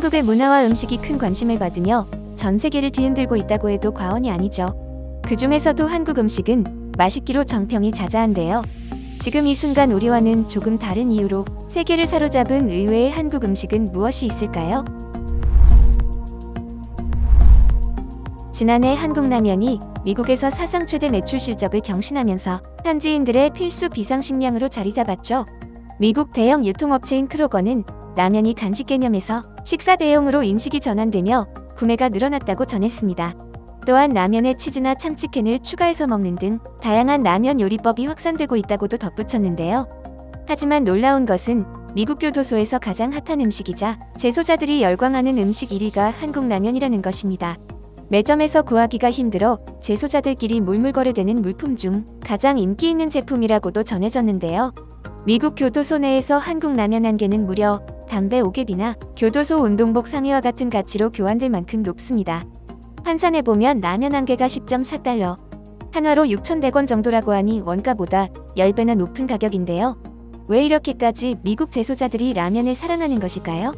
한국의 문화와 음식이 큰 관심을 받으며 전 세계를 뒤흔들고 있다고 해도 과언이 아니죠. 그 중에서도 한국 음식은 맛있기로 정평이 자자한데요. 지금 이 순간 우리와는 조금 다른 이유로 세계를 사로잡은 의외의 한국 음식은 무엇이 있을까요? 지난해 한국 라면이 미국에서 사상 최대 매출 실적을 경신하면서 현지인들의 필수 비상식량으로 자리 잡았죠. 미국 대형 유통업체인 크로거는 라면이 간식 개념에서 식사 대용으로 인식이 전환되며 구매가 늘어났다고 전했습니다. 또한 라면에 치즈나 참치캔을 추가해서 먹는 등 다양한 라면 요리법이 확산되고 있다고도 덧붙였는데요. 하지만 놀라운 것은 미국 교도소에서 가장 핫한 음식이자 재소자들이 열광하는 음식 1위가 한국 라면이라는 것입니다. 매점에서 구하기가 힘들어 재소자들끼리 물물거래되는 물품 중 가장 인기 있는 제품이라고도 전해졌는데요. 미국 교도소 내에서 한국 라면 한 개는 무려 담배 5갭이나 교도소 운동복 상의와 같은 가치로 교환될 만큼 높습니다. 환산해 보면 라면 한 개가 10.4달러, 한화로 6,100원 정도라고 하니 원가보다 10배나 높은 가격인데요. 왜 이렇게까지 미국 재소자들이 라면을 사랑하는 것일까요?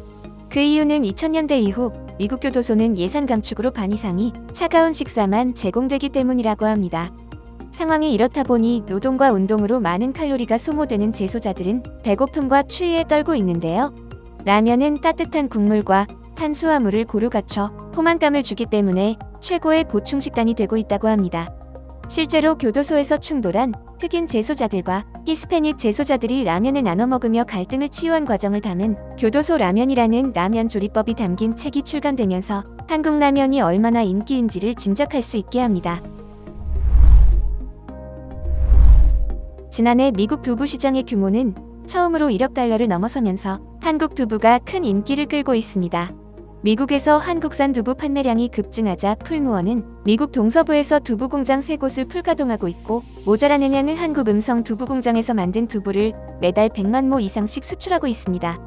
그 이유는 2000년대 이후 미국 교도소는 예산 감축으로 반 이상이 차가운 식사만 제공되기 때문이라고 합니다. 상황이 이렇다 보니 노동과 운동으로 많은 칼로리가 소모되는 재소자들은 배고픔과 추위에 떨고 있는데요. 라면은 따뜻한 국물과 탄수화물을 고루 갖춰 포만감을 주기 때문에 최고의 보충 식단이 되고 있다고 합니다. 실제로 교도소에서 충돌한 흑인 재소자들과 히스패닉 재소자들이 라면을 나눠 먹으며 갈등을 치유한 과정을 담은 교도소 라면이라는 라면 조리법이 담긴 책이 출간되면서 한국 라면이 얼마나 인기인지를 짐작할 수 있게 합니다. 지난해 미국 두부 시장의 규모는 처음으로 1억 달러를 넘어서면서 한국 두부가 큰 인기를 끌고 있습니다. 미국에서 한국산 두부 판매량이 급증하자 풀무원은 미국 동서부에서 두부 공장 3곳을 풀가동하고 있고 모자란 영양을 한국 음성 두부 공장에서 만든 두부를 매달 100만 모 이상씩 수출하고 있습니다.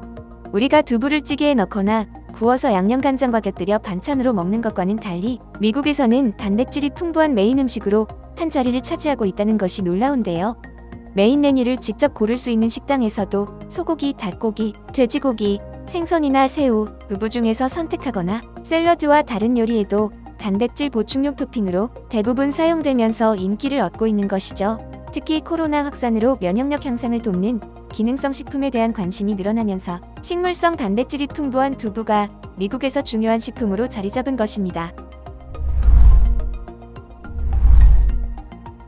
우리가 두부를 찌개에 넣거나 구워서 양념 간장과 곁들여 반찬으로 먹는 것과는 달리 미국에서는 단백질이 풍부한 메인 음식으로 한 자리를 차지하고 있다는 것이 놀라운데요. 메인 메뉴를 직접 고를 수 있는 식당에서도 소고기, 닭고기, 돼지고기, 생선이나 새우, 두부 중에서 선택하거나 샐러드와 다른 요리에도 단백질 보충용 토핑으로 대부분 사용되면서 인기를 얻고 있는 것이죠. 특히 코로나 확산으로 면역력 향상을 돕는 기능성 식품에 대한 관심이 늘어나면서 식물성 단백질이 풍부한 두부가 미국에서 중요한 식품으로 자리 잡은 것입니다.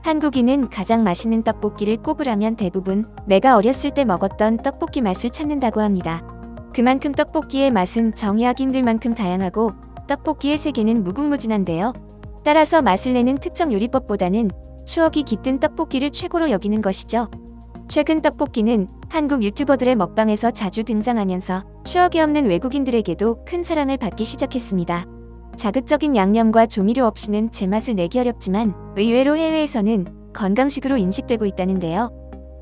한국인은 가장 맛있는 떡볶이를 꼽으라면 대부분 내가 어렸을 때 먹었던 떡볶이 맛을 찾는다고 합니다. 그만큼 떡볶이의 맛은 정의하기 힘들 만큼 다양하고 떡볶이의 세계는 무궁무진한데요. 따라서 맛을 내는 특정 요리법보다는 추억이 깃든 떡볶이를 최고로 여기는 것이죠. 최근 떡볶이는 한국 유튜버들의 먹방에서 자주 등장하면서 추억이 없는 외국인들에게도 큰 사랑을 받기 시작했습니다. 자극적인 양념과 조미료 없이는 제맛을 내기 어렵지만 의외로 해외에서는 건강식으로 인식되고 있다는데요.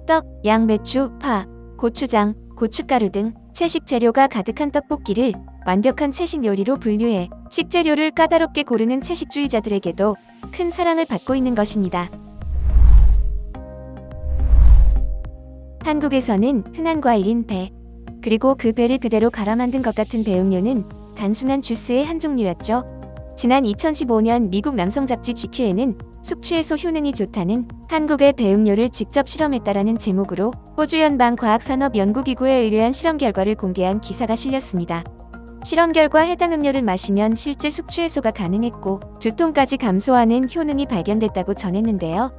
떡, 양배추, 파, 고추장, 고춧가루 등 채식 재료가 가득한 떡볶이를 완벽한 채식 요리로 분류해 식재료를 까다롭게 고르는 채식주의자들에게도 큰 사랑을 받고 있는 것입니다. 한국에서는 흔한 과일인 배, 그리고 그 배를 그대로 갈아 만든 것 같은 배음료는 단순한 주스의 한 종류였죠. 지난 2015년 미국 남성 잡지 GQ에는 숙취해소 효능이 좋다는 한국의 배음료를 직접 실험했다라는 제목으로 호주 연방 과학산업연구기구에 의뢰한 실험 결과를 공개한 기사가 실렸습니다. 실험 결과 해당 음료를 마시면 실제 숙취 해소가 가능했고 두통까지 감소하는 효능이 발견됐다고 전했는데요.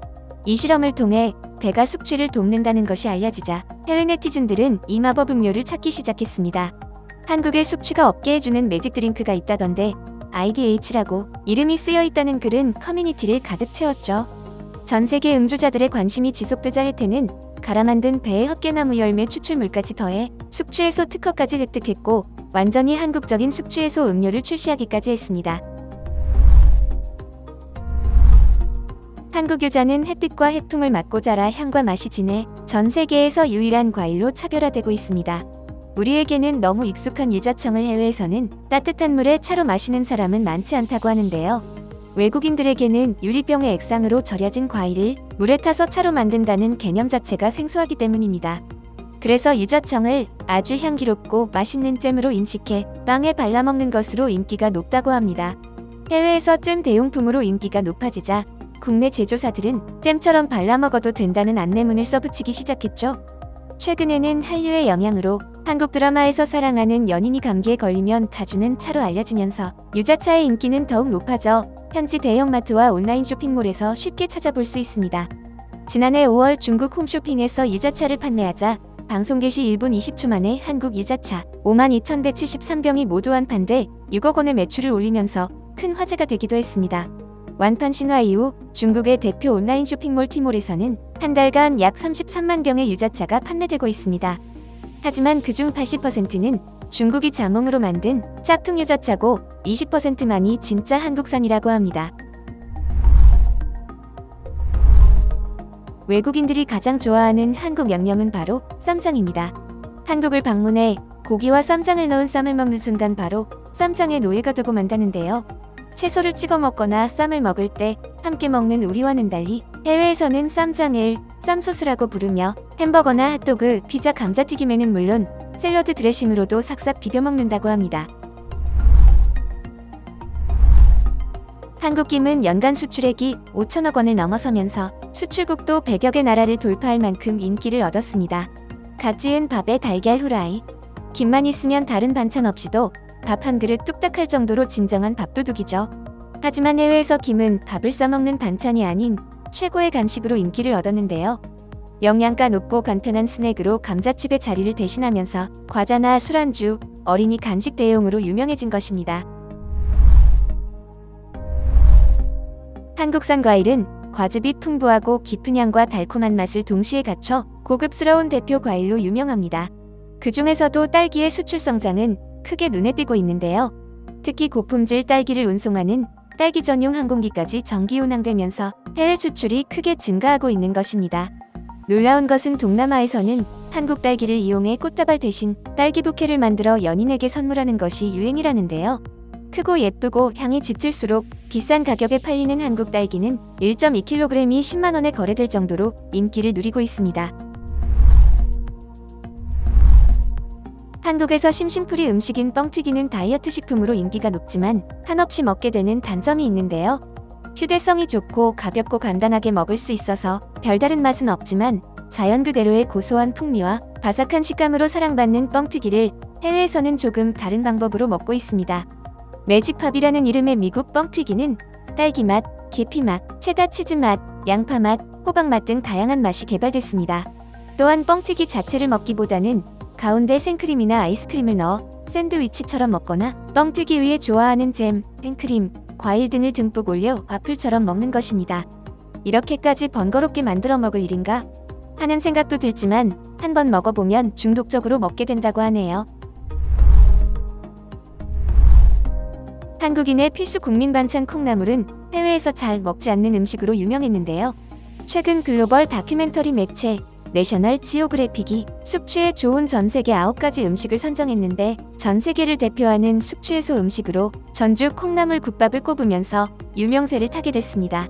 이 실험을 통해 배가 숙취를 돕는다는 것이 알려지자 해외 네티즌들은 이 마법 음료를 찾기 시작했습니다. 한국에 숙취가 없게 해주는 매직 드링크가 있다던데 IDH라고 이름이 쓰여 있다는 글은 커뮤니티를 가득 채웠죠. 전 세계 음주자들의 관심이 지속되자 혜태는 갈아 만든 배의 헛개나무 열매 추출물까지 더해 숙취해소 특허까지 획득했고 완전히 한국적인 숙취해소 음료를 출시하기까지 했습니다. 한국 유자는 햇빛과 해풍을 맞고 자라 향과 맛이 진해 전 세계에서 유일한 과일로 차별화되고 있습니다. 우리에게는 너무 익숙한 유자청을 해외에서는 따뜻한 물에 차로 마시는 사람은 많지 않다고 하는데요. 외국인들에게는 유리병의 액상으로 절여진 과일을 물에 타서 차로 만든다는 개념 자체가 생소하기 때문입니다. 그래서 유자청을 아주 향기롭고 맛있는 잼으로 인식해 빵에 발라먹는 것으로 인기가 높다고 합니다. 해외에서 잼 대용품으로 인기가 높아지자 국내 제조사들은 잼처럼 발라먹어도 된다는 안내문을 써붙이기 시작했죠. 최근에는 한류의 영향으로 한국 드라마에서 사랑하는 연인이 감기에 걸리면 타주는 차로 알려지면서 유자차의 인기는 더욱 높아져 현지 대형마트와 온라인 쇼핑몰에서 쉽게 찾아볼 수 있습니다. 지난해 5월 중국 홈쇼핑에서 유자차를 판매하자 방송 개시 1분 20초 만에 한국 유자차 52,173병이 모두 완판돼 6억 원의 매출을 올리면서 큰 화제가 되기도 했습니다. 완판 신화 이후 중국의 대표 온라인 쇼핑몰 티몰에서는 한 달간 약 33만 병의 유자차가 판매되고 있습니다. 하지만 그중 80%는 중국이 자몽으로 만든 짝퉁 유자차고 20%만이 진짜 한국산이라고 합니다. 외국인들이 가장 좋아하는 한국 양념은 바로 쌈장입니다. 한국을 방문해 고기와 쌈장을 넣은 쌈을 먹는 순간 바로 쌈장의 노예가 되고 만다는데요. 채소를 찍어 먹거나 쌈을 먹을 때 함께 먹는 우리와는 달리 해외에서는 쌈장을 쌈소스라고 부르며 햄버거나 핫도그, 피자, 감자튀김에는 물론 샐러드 드레싱으로도 삭삭 비벼 먹는다고 합니다. 한국김은 연간 수출액이 5천억 원을 넘어서면서 수출국도 100여 개 나라를 돌파할 만큼 인기를 얻었습니다. 갓 지은 밥에 달걀 후라이. 김만 있으면 다른 반찬 없이도 밥 한 그릇 뚝딱 할 정도로 진정한 밥도둑이죠. 하지만 해외에서 김은 밥을 싸먹는 반찬이 아닌 최고의 간식으로 인기를 얻었는데요. 영양가 높고 간편한 스낵으로 감자칩의 자리를 대신하면서 과자나 술안주, 어린이 간식 대용으로 유명해진 것입니다. 한국산 과일은 과즙이 풍부하고 깊은 향과 달콤한 맛을 동시에 갖춰 고급스러운 대표 과일로 유명합니다. 그 중에서도 딸기의 수출 성장은 크게 눈에 띄고 있는데요. 특히 고품질 딸기를 운송하는 딸기 전용 항공기까지 정기 운항되면서 해외 수출이 크게 증가하고 있는 것입니다. 놀라운 것은 동남아에서는 한국 딸기를 이용해 꽃다발 대신 딸기 부케를 만들어 연인에게 선물하는 것이 유행이라는데요. 크고 예쁘고 향이 짙을수록 비싼 가격에 팔리는 한국 딸기는 1.2kg이 10만 원에 거래될 정도로 인기를 누리고 있습니다. 한국에서 심심풀이 음식인 뻥튀기는 다이어트 식품으로 인기가 높지만 한없이 먹게 되는 단점이 있는데요. 휴대성이 좋고 가볍고 간단하게 먹을 수 있어서 별다른 맛은 없지만 자연 그대로의 고소한 풍미와 바삭한 식감으로 사랑받는 뻥튀기를 해외에서는 조금 다른 방법으로 먹고 있습니다. 매직팝이라는 이름의 미국 뻥튀기는 딸기 맛, 계피 맛, 체다 치즈 맛, 양파 맛, 호박 맛 등 다양한 맛이 개발됐습니다. 또한 뻥튀기 자체를 먹기보다는 가운데 생크림이나 아이스크림을 넣어 샌드위치처럼 먹거나 뻥튀기 위에 좋아하는 잼, 생크림, 과일 등을 듬뿍 올려 와플처럼 먹는 것입니다. 이렇게까지 번거롭게 만들어 먹을 일인가? 하는 생각도 들지만 한번 먹어보면 중독적으로 먹게 된다고 하네요. 한국인의 필수 국민 반찬 콩나물은 해외에서 잘 먹지 않는 음식으로 유명했는데요. 최근 글로벌 다큐멘터리 매체 내셔널 지오그래픽이 숙취에 좋은 전 세계 9가지 음식을 선정했는데 전 세계를 대표하는 숙취해소 음식으로 전주 콩나물 국밥을 꼽으면서 유명세를 타게 됐습니다.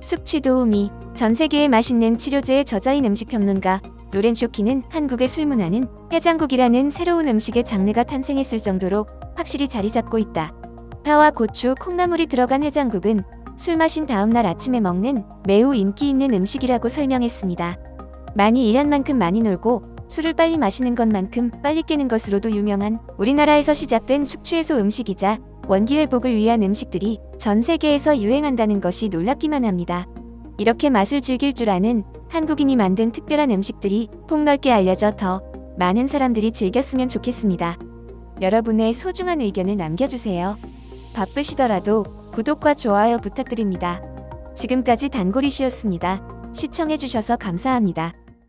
숙취 도우미, 전 세계에 맛있는 치료제의 저자인 음식 평론가 로렌 쇼키는 한국의 술 문화는 해장국이라는 새로운 음식의 장르가 탄생했을 정도로 확실히 자리 잡고 있다. 파와 고추, 콩나물이 들어간 해장국은 술 마신 다음날 아침에 먹는 매우 인기 있는 음식이라고 설명했습니다. 많이 일한 만큼 많이 놀고 술을 빨리 마시는 것만큼 빨리 깨는 것으로도 유명한 우리나라에서 시작된 숙취해소 음식이자 원기 회복을 위한 음식들이 전 세계에서 유행한다는 것이 놀랍기만 합니다. 이렇게 맛을 즐길 줄 아는 한국인이 만든 특별한 음식들이 폭넓게 알려져 더 많은 사람들이 즐겼으면 좋겠습니다. 여러분의 소중한 의견을 남겨주세요. 바쁘시더라도 구독과 좋아요 부탁드립니다. 지금까지 단골이시였습니다. 시청해주셔서 감사합니다.